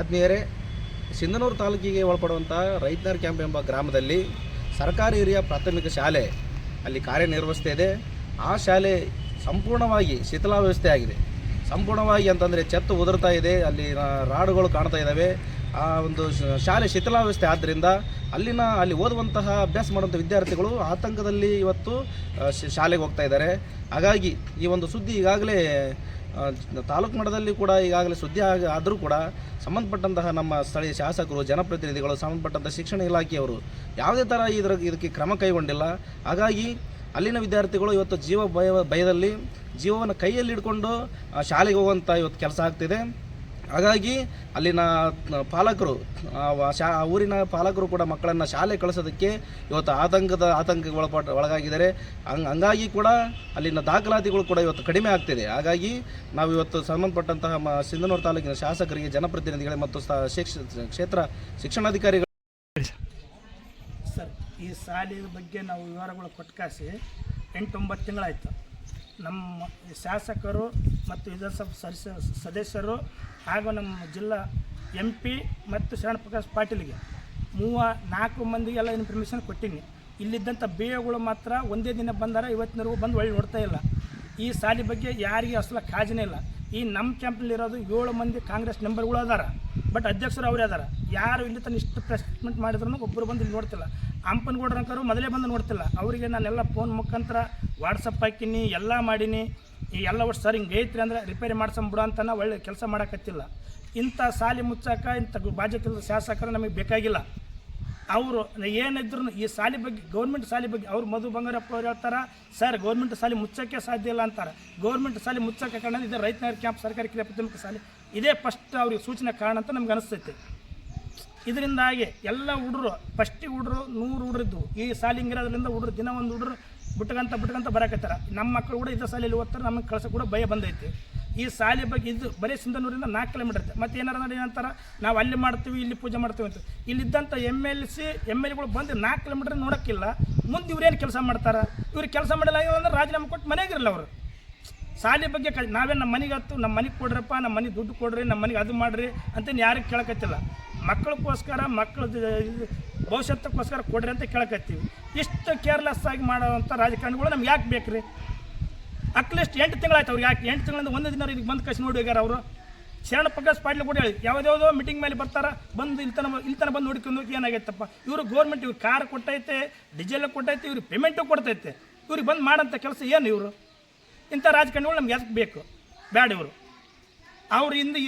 ಆತ್ಮೀಯರೇ, ಸಿಂಧನೂರು ತಾಲೂಕಿಗೆ ಒಳಪಡುವಂಥ ರೈತನರ್ ಕ್ಯಾಂಪ್ ಎಂಬ ಗ್ರಾಮದಲ್ಲಿ ಸರ್ಕಾರಿ ಹಿರಿಯ ಪ್ರಾಥಮಿಕ ಶಾಲೆ ಅಲ್ಲಿ ಕಾರ್ಯನಿರ್ವಹಿಸ್ತಾ ಇದೆ. ಆ ಶಾಲೆ ಸಂಪೂರ್ಣವಾಗಿ ಶಿಥಿಲಾವ್ಯವಸ್ಥೆ ಆಗಿದೆ. ಸಂಪೂರ್ಣವಾಗಿ ಅಂತಂದರೆ ಚೆತ್ತು ಉದುರ್ತಾ ಇದೆ, ಅಲ್ಲಿ ರಾಡುಗಳು ಕಾಣ್ತಾ ಇದ್ದಾವೆ ಆ ಒಂದು ಶಾಲೆ ಶಿಥಿಲಾವಸ್ಥೆ ಆದ್ದರಿಂದ ಅಲ್ಲಿನ, ಅಲ್ಲಿ ಓದುವಂತಹ ಅಭ್ಯಾಸ ಮಾಡುವಂಥ ವಿದ್ಯಾರ್ಥಿಗಳು ಆತಂಕದಲ್ಲಿ ಇವತ್ತು ಶಾಲೆಗೆ ಹೋಗ್ತಾ ಇದ್ದಾರೆ. ಹಾಗಾಗಿ ಈ ಒಂದು ಸುದ್ದಿ ಈಗಾಗಲೇ ತಾಲೂಕು ಮಟ್ಟದಲ್ಲಿ ಕೂಡ ಈಗಾಗಲೇ ಸುದ್ದಿ ಆಗಿ ಆದರೂ ಕೂಡ ಸಂಬಂಧಪಟ್ಟಂತಹ ನಮ್ಮ ಸ್ಥಳೀಯ ಶಾಸಕರು, ಜನಪ್ರತಿನಿಧಿಗಳು ಸಂಬಂಧಪಟ್ಟಂಥ ಶಿಕ್ಷಣ ಇಲಾಖೆಯವರು ಯಾವುದೇ ಥರ ಇದರ ಇದಕ್ಕೆ ಕ್ರಮ ಕೈಗೊಂಡಿಲ್ಲ. ಹಾಗಾಗಿ ಅಲ್ಲಿನ ವಿದ್ಯಾರ್ಥಿಗಳು ಇವತ್ತು ಜೀವ ಭಯ ಭಯದಲ್ಲಿ ಜೀವವನ್ನು ಕೈಯಲ್ಲಿ ಹಿಡ್ಕೊಂಡು ಶಾಲೆಗೆ ಹೋಗುವಂಥ ಇವತ್ತು ಕೆಲಸ ಆಗ್ತಿದೆ. ಹಾಗಾಗಿ ಅಲ್ಲಿನ ಪಾಲಕರು ಶಾ ಊರಿನ ಪಾಲಕರು ಕೂಡ ಮಕ್ಕಳನ್ನು ಶಾಲೆ ಕಳಿಸೋದಕ್ಕೆ ಇವತ್ತು ಆತಂಕದ, ಆತಂಕಕ್ಕೆ ಒಳಪಟ್ಟ ಒಳಗಾಗಿದ್ದಾರೆ. ಹಂಗ್, ಹಂಗಾಗಿ ಕೂಡ ಅಲ್ಲಿನ ದಾಖಲಾತಿಗಳು ಕೂಡ ಇವತ್ತು ಕಡಿಮೆ ಆಗ್ತಿದೆ. ಹಾಗಾಗಿ ನಾವು ಇವತ್ತು ಸಂಬಂಧಪಟ್ಟಂತಹ ಮ, ಸಿಂಧನೂರು ತಾಲೂಕಿನ ಶಾಸಕರಿಗೆ, ಜನಪ್ರತಿನಿಧಿಗಳಿಗೆ ಮತ್ತು ಶಿಕ್ಷ, ಕ್ಷೇತ್ರ ಶಿಕ್ಷಣಾಧಿಕಾರಿಗಳು ಸರ್, ಈ ಶಾಲೆ ಬಗ್ಗೆ ನಾವು ವಿವರಗಳು ಕೊಟ್ಕಾಸಿ ಎಂಟೊಂಬತ್ತು ತಿಂಗಳಾಯ್ತು. ನಮ್ಮ ಶಾಸಕರು ಮತ್ತು ವಿಧಾನಸಭಾ ಸದಸ್ಯ ಸದಸ್ಯರು ಹಾಗೂ ನಮ್ಮ ಜಿಲ್ಲಾ ಎಂ ಪಿ ಮತ್ತು ಶರಣ ಪ್ರಕಾಶ್ ಪಾಟೀಲ್ಗೆ ಮೂವ ನಾಲ್ಕು ಮಂದಿಗೆಲ್ಲ ಇನ್ಫಾರ್ಮೇಷನ್ ಕೊಟ್ಟೀನಿ. ಇಲ್ಲಿದ್ದಂಥ ಬಿ ಎಗಳು ಮಾತ್ರ ಒಂದೇ ದಿನ ಬಂದಾರ ಇವತ್ತಿನವರೆಗೂ ಬಂದು ಒಳ್ಳೆ ನೋಡ್ತಾ ಇಲ್ಲ. ಈ ಸಾಲಿ ಬಗ್ಗೆ ಯಾರಿಗೆ ಅಸಲ ಕಾಜಿನೇ ಇಲ್ಲ. ಈ ನಮ್ಮ ಕ್ಯಾಂಪ್ನಲ್ಲಿರೋದು ಏಳು ಮಂದಿ ಕಾಂಗ್ರೆಸ್ ಮೆಂಬರ್ಗಳು ಅದಾರ. ಬಟ್ ಅಧ್ಯಕ್ಷರು ಅವರೇ ಅದಾರ. ಯಾರು ಇಲ್ಲಿ ತನ್ನ ಇಷ್ಟು ಪ್ರೆಸ್ಮೆಂಟ್ ಮಾಡಿದ್ರು ಒಬ್ಬರು ಬಂದು ಇಲ್ಲಿ ನೋಡ್ತಿಲ್ಲ. ಅಂಪನಗೌಡ್ರಂಕರು ಮೊದಲೇ ಬಂದು ನೋಡ್ತಿಲ್ಲ. ಅವರಿಗೆ ನಾನೆಲ್ಲ ಫೋನ್ ಮುಖಾಂತರ ವಾಟ್ಸಪ್ ಹಾಕಿನಿ, ಎಲ್ಲ ಮಾಡೀನಿ. ಈ ಎಲ್ಲ ವರ್ಷ ಸರ್ ಹಿಂಗೆ ಐತ್ರಿ ಅಂದರೆ ರಿಪೇರಿ ಮಾಡ್ಸಂಬಿಡು ಅಂತ ಒಳ್ಳೆ ಕೆಲಸ ಮಾಡೋಕತ್ತಿಲ್ಲ. ಇಂಥ ಸಾಲಿ ಮುಚ್ಚಾಕ, ಇಂಥ ಬಾಧ್ಯತೆ ಶಾಸಕರು ನಮಗೆ ಬೇಕಾಗಿಲ್ಲ. ಅವರು ಏನಿದ್ರು ಈ ಸಾಲಿ ಬಗ್ಗೆ, ಗೌರ್ಮೆಂಟ್ ಸಾಲಿ ಬಗ್ಗೆ, ಅವ್ರು ಮಧು ಬಂಗಾರಪ್ಪ ಅವ್ರು ಹೇಳ್ತಾರೆ, ಸರ್, ಗೌರ್ಮೆಂಟ್ ಸಾಲಿ ಮುಚ್ಚೋಕ್ಕೆ ಸಾಧ್ಯ ಇಲ್ಲ ಅಂತಾರೆ. ಗೌರ್ಮೆಂಟ್ ಸಾಲಿ ಮುಚ್ಚೋಕ್ಕೆ ಕಾರಣ ಇದೆ ರೈತನಗರ ಕ್ಯಾಂಪ್ ಸರ್ಕಾರಿ ಕ್ರಿಯಾ ಪ್ರಾಥಮಿಕ ಶಾಲೆ ಇದೇ ಫಸ್ಟ್ ಅವ್ರಿಗೆ ಸೂಚನೆ ಕಾರಣ ಅಂತ ನಮ್ಗೆ ಅನಿಸ್ತೈತೆ. ಇದರಿಂದಾಗಿ ಎಲ್ಲ ಹುಡುಗರು ಫಸ್ಟಿಗೆ ಹುಡುಗರು ನೂರು ಹುಡುಗರಿದ್ದು ಈ ಸಾಲಿ ಹಿಂಗಿರೋದ್ರಿಂದ ಹುಡುಗರು ದಿನ ಒಂದು ಹುಡುಗರು ಬಿಟ್ಕಂತ ಬಿಟ್ಕಂತ ಬರಕತ್ತಾರ. ನಮ್ಮ ಮಕ್ಕಳು ಕೂಡ ಇದೇ ಸಾಲಿಯಲ್ಲಿ ಓದ್ತಾರೆ, ನಮಗೆ ಕಳ್ಸೋ ಕೂಡ ಭಯ ಬಂದೈತಿ. ಈ ಶಾಲೆ ಬಗ್ಗೆ ಇದು ಬರೀ ಸಿಂಧನೂರಿಂದ ನಾಲ್ಕು ಕಿಲೋಮೀಟರ್ ಇದೆ ಮತ್ತೆ ಏನಾರ ನೋಡಿ ಏನಂತಾರ ನಾವು ಅಲ್ಲಿ ಮಾಡ್ತೀವಿ, ಇಲ್ಲಿ ಪೂಜೆ ಮಾಡ್ತೀವಿ ಅಂತ. ಇಲ್ಲಿದ್ದಂಥ M L C M L ಎಗಳು ಬಂದು ನಾಲ್ಕು ಕಿಲೋಮೀಟರ್ ನೋಡೋಕ್ಕಿಲ್ಲ. ಮುಂದೆ ಇವ್ರೇನು ಕೆಲಸ ಮಾಡ್ತಾರೆ? ಇವ್ರು ಕೆಲಸ ಮಾಡಿಲ್ಲ ಅಂದ್ರೆ ರಾಜೀನಾಮೆ ಕೊಟ್ಟು ಮನೆಗಿರಲ್ಲ ಅವರು. ಶಾಲೆ ಬಗ್ಗೆ ಕ ನಾವೇ ನಮ್ಮ ಮನೆಗೆ ಹತ್ತು ನಮ್ಮ ಮನೆಗೆ ಕೊಡ್ರಪ್ಪ ನಮ್ಮ ಮನೆಗೆ ದುಡ್ಡು ಕೊಡ್ರಿ ನಮ್ಮ ಮನೆಗೆ ಅದು ಮಾಡಿರಿ ಅಂತ ಯಾರಿಗೆ ಕೇಳಕತ್ತಿಲ್ಲ. ಮಕ್ಕಳಿಗೋಸ್ಕರ ಮಕ್ಕಳ ಭವಿಷ್ಯತ್ತಕ್ಕೋಸ್ಕರ ಕೊಡ್ರಿ ಅಂತ ಕೇಳಕತ್ತೀವಿ. ಇಷ್ಟು ಕೇರ್ಲೆಸ್ ಆಗಿ ಮಾಡೋವಂಥ ರಾಜಕಾರಣಿಗಳು ನಮ್ಗೆ ಯಾಕೆ ಬೇಕು ರೀ ಅಟ್ಲೀಸ್ಟ್ ಎಂಟು ತಿಂಗಳಾಯ್ತು ಅವ್ರಿಗೆ. ಯಾಕೆ ಎಂಟು ತಿಂಗಳಿಂದ ಒಂದು ದಿನ ಇದಕ್ಕೆ ಬಂದು ಕಸಿ ನೋಡಿ ಹೋಗ್ಯಾರ ಅವರು. ಶರಣ ಪ್ರಕಾಶ್ ಪಾಟೀಲ್ ಕೂಡ ಹೇಳಿ, ಯಾವುದ್ಯಾವುದೋ ಮೀಟಿಂಗ್ ಮೇಲೆ ಬರ್ತಾರ, ಬಂದು ಇಲ್ತನ ಇಲ್ತನ ಬಂದು ನೋಡ್ಕೊಂಡು ಏನಾಗೈತಪ್ಪ. ಇವರು ಗೌರ್ಮೆಂಟ್ ಇವ್ರು ಕಾರ್ ಕೊಟ್ಟೈತೆ ಡಿಜೆಲ್ ಕೊಟ್ಟೈತೆ, ಇವ್ರಿಗೆ ಪೇಮೆಂಟು ಕೊಡ್ತೈತೆ. ಇವ್ರಿಗೆ ಬಂದು ಮಾಡೋಂಥ ಕೆಲಸ ಏನು ಇವರು? ಇಂಥ ರಾಜಕಾರಣಿಗಳು ನಮ್ಗೆ ಯಾಕೆ ಬೇಕು? ಬ್ಯಾಡ ಇವರು. ಅವ್ರ ಹಿಂದೆ